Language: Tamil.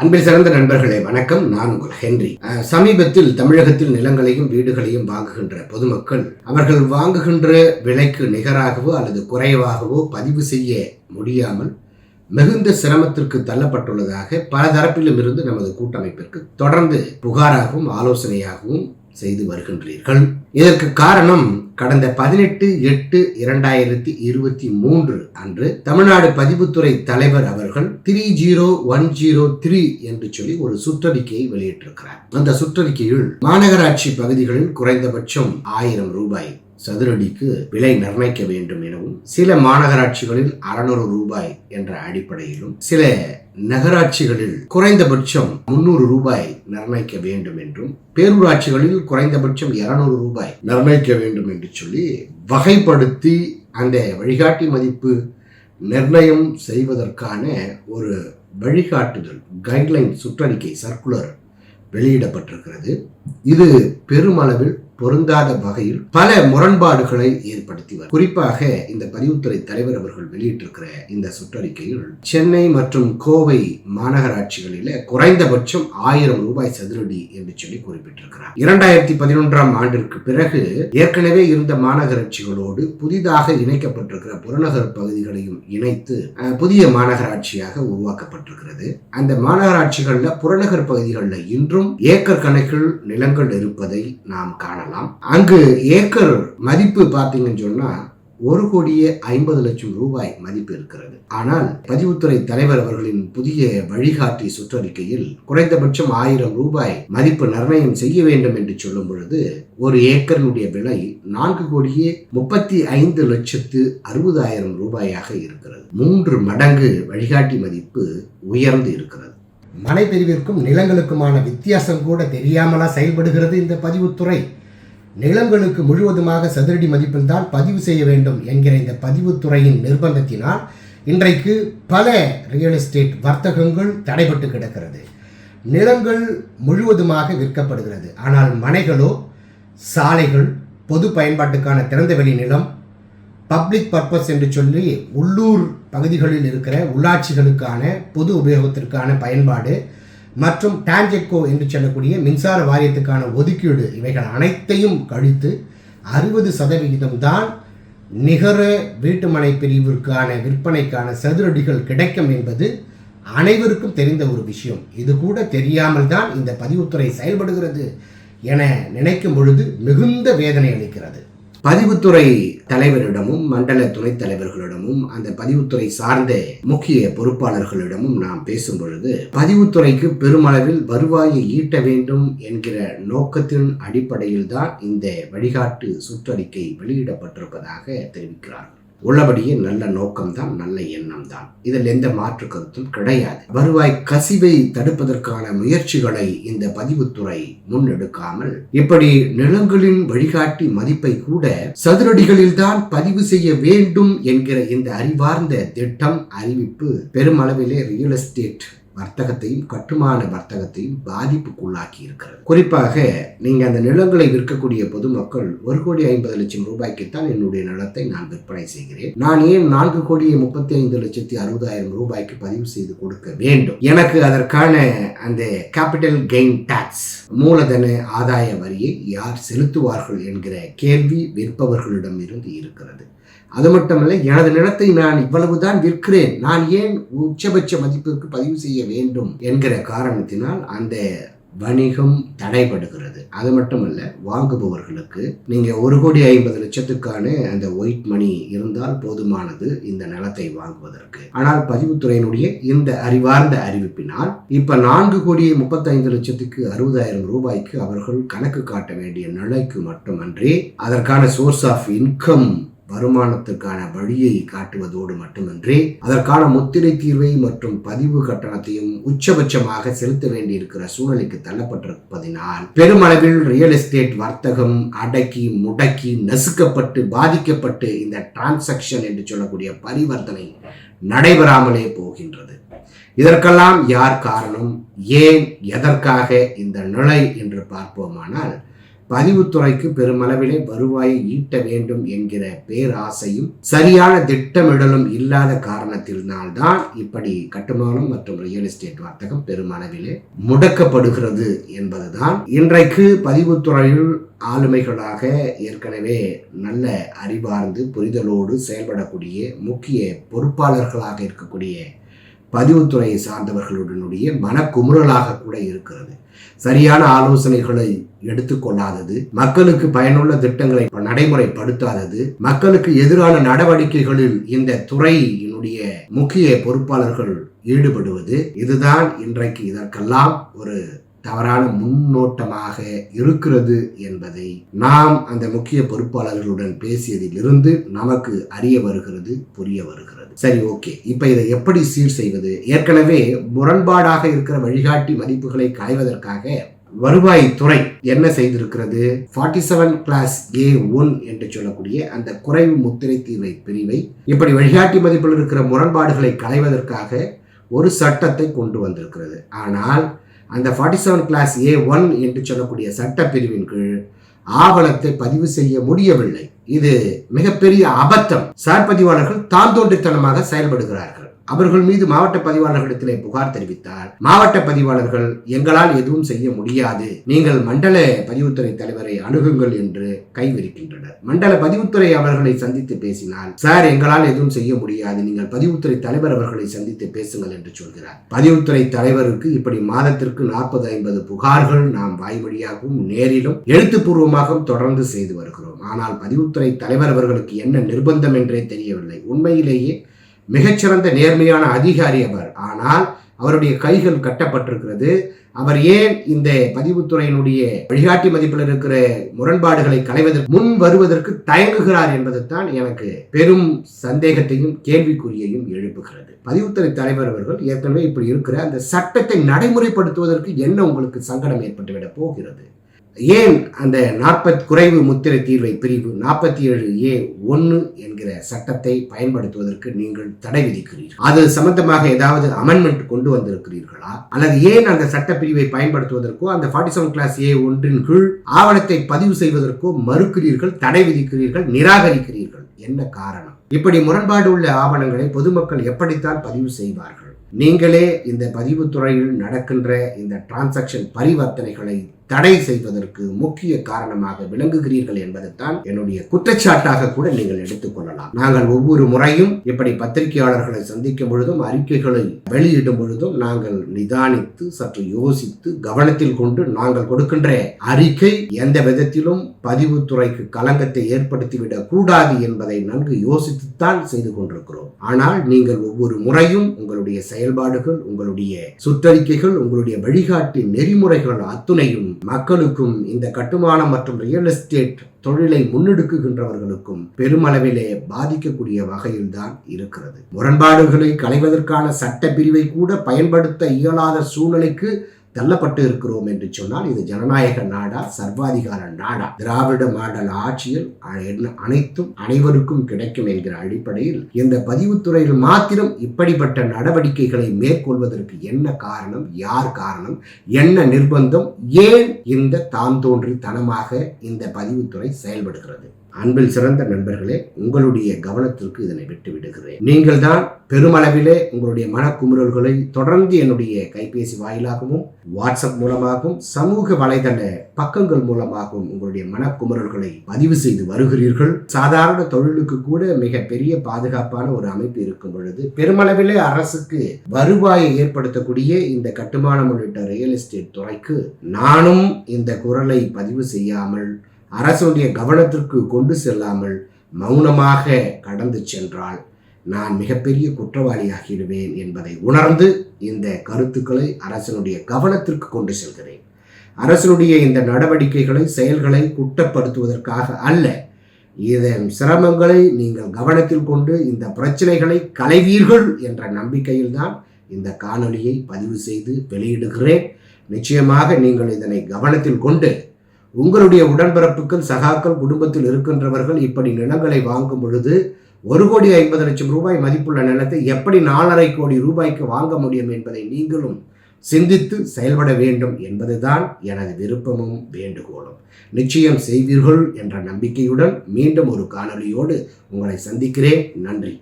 அன்பில் சிறந்த நண்பர்களே வணக்கம். நான் உங்கள் ஹென்றி. சமீபத்தில் தமிழகத்தில் நிலங்களையும் வீடுகளையும் வாங்குகின்ற பொதுமக்கள் அவர்கள் வாங்குகின்ற விலைக்கு நிகராகவோ அல்லது குறைவாகவோ பதிவு செய்ய முடியாமல் மிகுந்த சிரமத்திற்கு தள்ளப்பட்டுள்ளதாக பல தரப்பிலும் இருந்து நமது கூட்டமைப்பிற்கு தொடர்ந்து புகாராகவும் ஆலோசனையாகவும் செய்து வருகின்றீர்கள். இதற்கு காரணம் கடந்த பதினெட்டு எட்டு இரண்டாயிரத்தி இருபத்தி மூன்று அன்று தமிழ்நாடு பதிவுத்துறை தலைவர் அவர்கள் three zero one zero three என்று சொல்லி ஒரு சுற்றறிக்கையை வெளியிட்டிருக்கிறார். அந்த சுற்றறிக்கையில் மாநகராட்சி பகுதிகளில் குறைந்தபட்சம் ஆயிரம் ரூபாய் சதுரடிக்கு விலை நிர்ணயிக்க வேண்டும் எனவும் சில மாநகராட்சிகளில் அறுநூறு ரூபாய் என்ற அடிப்படையிலும் சில நகராட்சிகளில் குறைந்தபட்சம் முன்னூறு ரூபாய் நிர்ணயிக்க வேண்டும் என்றும் பேரூராட்சிகளில் குறைந்தபட்சம் இருநூறு ரூபாய் நிர்ணயிக்க வேண்டும் என்று சொல்லி வகைப்படுத்தி அந்த வழிகாட்டி மதிப்பு நிர்ணயம் செய்வதற்கான ஒரு வழிகாட்டுதல் கைட்லைன் சுற்றறிக்கை சர்க்குலர் வெளியிடப்பட்டிருக்கிறது. இது பெருமளவில் பொருந்தாத வகையில் பல முரண்பாடுகளை ஏற்படுத்திவர். குறிப்பாக இந்த பதிவுத்துறை தலைவர் அவர்கள் வெளியிட்டிருக்கிற இந்த சுற்றறிக்கையில் சென்னை மற்றும் கோவை மாநகராட்சிகளில குறைந்தபட்சம் ஆயிரம் ரூபாய் சதுரடி என்று சொல்லி குறிப்பிட்டிருக்கிறார். இரண்டாயிரத்தி பதினொன்றாம் ஆண்டிற்கு பிறகு ஏற்கனவே இருந்த மாநகராட்சிகளோடு புதிதாக இணைக்கப்பட்டிருக்கிற புறநகர் பகுதிகளையும் இணைத்து அஹ், புதிய மாநகராட்சியாக உருவாக்கப்பட்டிருக்கிறது. அந்த மாநகராட்சிகள்ல புறநகர் பகுதிகளில் இன்றும் ஏக்கர் கணக்கில் நிலங்கள் இருப்பதை நாம் காணலாம் அங்கு ஏக்கர் மதிப்பு பார்த்தீங்கன்னு சொன்னா ஒரு கோடியே ஐம்பது லட்சம் ரூபாய் மதிப்பு இருக்கிறது. ஆனால் பதிவுத்துறை தலைவர் அவர்களின் புதிய வழிகாட்டி சுற்றறிக்கையில் குறைந்தபட்சம் ஆயிரம் ரூபாய் மதிப்பு நிர்ணயம் செய்ய வேண்டும் என்று சொல்லும் பொழுது ஒரு ஏக்கரினுடைய விலை நான்கு கோடியே முப்பத்தி ஐந்து லட்சத்து அறுபதாயிரம் ரூபாயாக இருக்கிறது. மூன்று மடங்கு வழிகாட்டி மதிப்பு உயர்ந்து இருக்கிறது. மனைப்பிரிவிற்கும் நிலங்களுக்குமான வித்தியாசம் கூட தெரியாமலா செயல்படுகிறது இந்த பதிவுத்துறை. நிலங்களுக்கு முழுவதுமாக சதுரடி மதிப்பில் தான் பதிவு செய்ய வேண்டும் என்கிற இந்த பதிவுத்துறையின் நிர்பந்தத்தினால் இன்றைக்கு பல ரியல் எஸ்டேட் வர்த்தகங்கள் தடைபட்டு கிடக்கிறது. நிலங்கள் முழுவதுமாக விற்கப்படுகிறது. ஆனால் மனைகளோ சாலைகள் பொது பயன்பாட்டுக்கான திறந்தவெளி நிலம் பப்ளிக் பர்பஸ் என்று சொல்லி உள்ளூர் பகுதிகளில் இருக்கிற உள்ளாட்சிகளுக்கான பொது உபயோகத்திற்கான பயன்பாடு மற்றும் டான்ஜெக்கோ என்று சொல்லக்கூடிய மின்சார வாரியத்துக்கான ஒதுக்கீடு இவைகள் அனைத்தையும் கழித்து அறுபது சதவிகிதம் தான் நிகர வீட்டுமனை பிரிவிற்கான விற்பனைக்கான சதுரடிகள் கிடைக்கும் என்பது அனைவருக்கும் தெரிந்த ஒரு விஷயம். இது கூட தெரியாமல் தான் இந்த பதிவுத்துறை செயல்படுகிறது என நினைக்கும் பொழுது மிகுந்த வேதனை அளிக்கிறது. பதிவுத்துறை தலைவரிடமும் மண்டல துணைத் தலைவர்களிடமும் அந்த பதிவுத்துறை சார்ந்த முக்கிய பொறுப்பாளர்களிடமும் நாம் பேசும் பொழுது பதிவுத்துறைக்கு பெருமளவில் வருவாயை ஈட்ட வேண்டும் என்கிற நோக்கத்தின் அடிப்படையில் தான் இந்த வழிகாட்டு சுற்றறிக்கை வெளியிடப்பட்டிருப்பதாக தெரிவிக்கிறார்கள். உள்ளபடியே நல்ல நோக்கம்தான் நல்ல எண்ணம் தான் இதில் எந்த மாற்று கருத்தும் கிடையாது. வருவாய் கசிவை தடுப்பதற்கான முயற்சிகளை இந்த பதிவுத்துறை முன்னெடுக்காமல் இப்படி நிலங்களின் வழிகாட்டி மதிப்பை கூட சதுரடிகளில் தான் பதிவு செய்ய வேண்டும் என்கிற இந்த அறிவார்ந்த திட்டம் அறிவிப்பு பெருமளவிலே ரியல் எஸ்டேட் வர்த்தகத்தையும் கட்டுமான வர்த்தகத்தையும் பாதிப்புக்குள்ளாக்கி இருக்கிறது குறிப்பாக நீங்க அந்த நிலங்களை விற்கக்கூடிய பொதுமக்கள் ஒரு கோடி ஐம்பது லட்சம் ரூபாய்க்குத்தான் என்னுடைய நிலத்தை நான் விற்பனை செய்கிறேன். நான் ஏன் நான்கு கோடியே முப்பத்தி ஐந்து லட்சத்தி அறுபதாயிரம் ரூபாய்க்கு பதிவு செய்து கொடுக்க வேண்டும்? எனக்கு அதற்கான அந்த கேபிட்டல் கெயின் டாக்ஸ் மூலதன ஆதாய வரியை யார் செலுத்துவார்கள் என்கிற கேள்வி விற்பவர்களிடம் இருந்து இருக்கிறது. அது மட்டுமல்ல எனது நிலத்தை நான் இவ்வளவுதான் விற்கிறேன். நான் ஏன் உச்சபட்ச மதிப்பிற்கு பதிவு செய்ய வேண்டும் என்கிற காரணத்தினால் அந்த வணிகம் தடைபடுகிறது. அது மட்டுமல்ல வாங்குபவர்களுக்கு நீங்க ஒரு கோடி ஐம்பது லட்சத்துக்கான அந்த ஒயிட் மணி இருந்தால் போதுமானது இந்த நிலத்தை வாங்குவதற்கு. ஆனால் பதிவுத்துறையினுடைய இந்த அறிவார்ந்த அறிவிப்பினால் இப்ப நான்கு கோடி முப்பத்தைந்து லட்சத்துக்கு அறுபதாயிரம் ரூபாய்க்கு அவர்கள் கணக்கு காட்ட வேண்டிய நிலைக்கு மட்டுமன்றி அதற்கான சோர்ஸ் ஆஃப் இன்கம் வருமானத்திற்கான வழியை காட்டுவதோடு மட்டுமின்றி அதற்கான முத்திரை தீர்வை மற்றும் பதிவு கட்டணத்தையும் உச்சபட்சமாக செலுத்த வேண்டியிருக்கிற சூழ்நிலைக்கு தள்ளப்பட்டிருப்பதினால் பெருமளவில் ரியல் எஸ்டேட் வர்த்தகம் அடக்கி முடக்கி நசுக்கப்பட்டு பாதிக்கப்பட்டு இந்த டிரான்சாக்ஷன் என்று சொல்லக்கூடிய பரிவர்த்தனை நடைபெறாமலே போகின்றது. இதற்கெல்லாம் யார் காரணம்? ஏன் எதற்காக இந்த நிலை என்று பார்ப்போமானால் பதிவுத்துறைக்கு பெருமளவிலே வருவாயை ஈட்ட வேண்டும் என்கிற பேராசையும் சரியான திட்டமிடலும் இல்லாத காரணத்தினால்தான் இப்படி கட்டுமானம் மற்றும் ரியல் எஸ்டேட் வர்த்தகம் பெருமளவிலே முடக்கப்படுகிறது என்பதுதான். இன்றைக்கு பதிவுத்துறையில் ஆளுமைகளாக ஏற்கனவே நல்ல அறிவார்ந்து புரிதலோடு செயல்படக்கூடிய முக்கிய பொறுப்பாளர்களாக இருக்கக்கூடிய பதிவுத்துறையை சார்ந்தவர்களுடனுடைய மனக்குமுறலாக கூட இருக்கிறது. சரியான ஆலோசனைகளை எடுத்துக்கொள்ளாதது மக்களுக்கு பயனுள்ள திட்டங்களை நடைமுறைப்படுத்தாதது மக்களுக்கு எதிரான நடவடிக்கைகளில் இந்த துறையினுடைய முக்கிய பொறுப்பாளர்கள் ஈடுபடுவது இதுதான் இன்றைக்கு இதற்கெல்லாம் ஒரு தவறான முன்னோட்டமாக இருக்கிறது என்பதை நாம் அந்த முக்கிய பொறுப்பாளர்களுடன் பேசியதில் இருந்து நமக்கு அறிய வருகிறது புரிய வருகிறது. சரி ஓகே. இப்ப இதை எப்படி சீர் செய்வது? ஏற்கனவே முரண்பாடாக இருக்கிற வழிகாட்டி மதிப்புகளை களைவதற்காக வருவாய்த்துறை என்ன செய்திருக்கிறது? Forty seven class A one என்று சொல்லக்கூடிய அந்த குறைவு முத்திரை தீர்வை பிரிவை இப்படி வழிகாட்டி மதிப்பில் இருக்கிற முரண்பாடுகளை களைவதற்காக ஒரு சட்டத்தை கொண்டு வந்திருக்கிறது. ஆனால் அந்த forty seven class A one என்று சொல்லக்கூடிய சட்ட பிரிவின் கீழ் ஆவணத்தை பதிவு செய்ய முடியவில்லை. இது மிகப்பெரிய அபத்தம். சார் பதிவாளர்கள் தான் தோன்றித்தனமாக செயல்படுகிறார்கள். அவர்கள் மீது மாவட்ட பதிவாளர்களிடத்திலே புகார் தெரிவித்தார். மாவட்ட பதிவாளர்கள் எங்களால் எதுவும் செய்ய முடியாது. நீங்கள் மண்டல பதிவுத்துறை தலைவரை அணுகுங்கள் என்று கைவிரிக்கின்றனர். மண்டல பதிவுத்துறை அவர்களை சந்தித்து பேசினால் சார் எங்களால் எதுவும் செய்ய முடியாது. நீங்கள் பதிவுத்துறை தலைவர் அவர்களை சந்தித்து பேசுங்கள் என்று சொல்கிறார். பதிவுத்துறை தலைவருக்கு இப்படி மாதத்திற்கு நாற்பது ஐம்பது புகார்கள் நாம் வாய்மொழியாகவும் நேரிலும் எழுத்துப்பூர்வமாகவும் தொடர்ந்து செய்து வருகிறோம். ஆனால் பதிவுத்துறை தலைவர் அவர்களுக்கு என்ன நிர்பந்தம் என்றே தெரியவில்லை. உண்மையிலேயே மிகச்சிறந்த நேர்மையான அதிகாரி அவர். ஆனால் அவருடைய கைகள் கட்டப்பட்டிருக்கிறது. அவர் ஏன் இந்த பதிவுத்துறையினுடைய வழிகாட்டி மதிப்பில் இருக்கிற முரண்பாடுகளை களைவதற்கு முன் வருவதற்கு தயங்குகிறார் என்பதுதான் எனக்கு பெரும் சந்தேகத்தையும் கேள்விக்குறியையும் எழுப்புகிறது. பதிவுத்துறை தலைவர் அவர்கள் ஏற்கனவே இப்படி இருக்கிற அந்த சட்டத்தை நடைமுறைப்படுத்துவதற்கு என்ன உங்களுக்கு சங்கடம் ஏற்பட்டுவிட போகிறது? ஏன் அந்த நாற்பத் குறைவு முத்திரை தீர்வை பிரிவு நாற்பத்தி ஏழு ஏ ஒன்று என்கிற சட்டத்தை பயன்படுத்துவதற்கு நீங்கள் தடை விதிக்கிறீர்கள்? அது சம்பந்தமாக ஏதாவது அமெண்ட்மெண்ட் கொண்டு வந்திருக்கிறீர்களா? அல்லது ஏன் அந்த சட்ட பிரிவை பயன்படுத்துவதற்கோ அந்த ஃபார்ட்டி செவன் கிளாஸ் ஏ ஒன்றின் கீழ் ஆவணத்தை பதிவு செய்வதற்கோ மறுக்கிறீர்கள் தடை விதிக்கிறீர்கள் நிராகரிக்கிறீர்கள்? என்ன காரணம்? இப்படி முரண்பாடு உள்ள ஆவணங்களை பொதுமக்கள் எப்படித்தான் பதிவு செய்வார்கள்? நீங்களே இந்த பதிவுத்துறையில் நடக்கின்ற இந்த டிரான்சாக்ஷன் பரிவர்த்தனைகளை தடை செய்வதற்கு முக்கிய காரணமாக விளங்குகிறீர்கள் என்பதைத்தான் என்னுடைய குற்றச்சாட்டாக கூட நீங்கள் எடுத்துக்கொள்ளலாம் நாங்கள் ஒவ்வொரு முறையும் இப்படி பத்திரிகையாளர்களை சந்திக்கும் பொழுதும் அறிக்கைகளை வெளியிடும் பொழுதும் நாங்கள் நிதானித்து சற்று யோசித்து கவனத்தில் கொண்டு நாங்கள் கொடுக்கின்ற அறிக்கை எந்த விதத்திலும் பதிவுத்துறைக்கு களங்கத்தை ஏற்படுத்திவிடக் கூடாது என்பதை நன்கு யோசித்து தான் செய்து கொண்டிருக்கிறோம். ஆனால் நீங்கள் ஒவ்வொரு முறையும் உங்களுடைய செயல்பாடுகள் உங்களுடைய சுற்றறிக்கைகள் உங்களுடைய வழிகாட்டி நெறிமுறைகள் அத்துணையும் மக்களுக்கும் இந்த கட்டுமானம் மற்றும் ரியல் எஸ்டேட் தொழிலை முன்னெடுக்குகின்றவர்களுக்கும் பெருமளவிலே பாதிக்கக்கூடிய வகையில்தான் இருக்கிறது. முரண்பாடுகளை களைவதற்கான சட்ட பிரிவை கூட பயன்படுத்த இயலாத சூழ்நிலைக்கு தள்ளப்பட்டு இருக்கிறோம் என்று சொன்னால் இது ஜனநாயக நாடா சர்வாதிகார நாடா. திராவிட மாடல் ஆட்சியில் அனைத்தும் அனைவருக்கும் கிடைக்கும் என்கிற அடிப்படையில் இந்த பதிவுத்துறையில் மாத்திரம் இப்படிப்பட்ட நடவடிக்கைகளை மேற்கொள்வதற்கு என்ன காரணம் யார் காரணம் என்ன நிர்பந்தம் ஏன் இந்த தான் தோன்றி தனமாக இந்த பதிவுத்துறை செயல்படுகிறது? அன்பில் சிறந்த நண்பர்களே உங்களுடைய கவனத்திற்கு இதனை விட்டு விடுகிறேன். நீங்கள் தான் பெருமளவிலே உங்களுடைய மனக்குமுறல்களை தொடர்ந்து என்னுடைய கைபேசி வாயிலாகவும் வாட்ஸ்அப் மூலமாகவும் சமூக வலைதள பக்கங்கள் மூலமாகவும் உங்களுடைய மனக்குமுறல்களை பதிவு செய்து வருகிறீர்கள். சாதாரண தொழிலுக்கு கூட மிக பெரிய பாதுகாப்பான ஒரு அமைப்பு இருக்கும் பொழுது பெருமளவிலே அரசுக்கு வருவாயை ஏற்படுத்தக்கூடிய இந்த கட்டுமானம் உள்ளிட்ட ரியல் எஸ்டேட் துறைக்கு நானும் இந்த குரலை பதிவு செய்யாமல் அரசுடைய கவனத்திற்கு கொண்டு செல்லாமல் மௌனமாக கடந்து சென்றால் நான் மிகப்பெரிய குற்றவாளியாகிடுவேன் என்பதை உணர்ந்து இந்த கருத்துக்களை அரசனுடைய கவனத்திற்கு கொண்டு செல்கிறேன். அரசனுடைய இந்த நடவடிக்கைகளை செயல்களை குற்றப்படுத்துவதற்காக அல்ல இதன் சிரமங்களை நீங்கள் கவனத்தில் கொண்டு இந்த பிரச்சனைகளை களைவீர்கள் என்ற நம்பிக்கையில்தான் இந்த காணொலியை பதிவு செய்து வெளியிடுகிறேன். நிச்சயமாக நீங்கள் இதனை கவனத்தில் கொண்டு உங்களுடைய உடன்பிறப்புகள் சகாக்கள் குடும்பத்தில் இருக்கின்றவர்கள் இப்படி நிலங்களை வாங்கும் பொழுது ஒரு கோடி ஐம்பது லட்சம் ரூபாய் மதிப்புள்ள நிலத்தை எப்படி நாலரை கோடி ரூபாய்க்கு வாங்க முடியும் என்பதை நீங்களும் சிந்தித்து செயல்பட வேண்டும் என்பதுதான் எனது விருப்பமும் வேண்டுகோளும். நிச்சயம் செய்வீர்கள் என்ற நம்பிக்கையுடன் மீண்டும் ஒரு காணொலியோடு உங்களை சந்திக்கிறேன். நன்றி.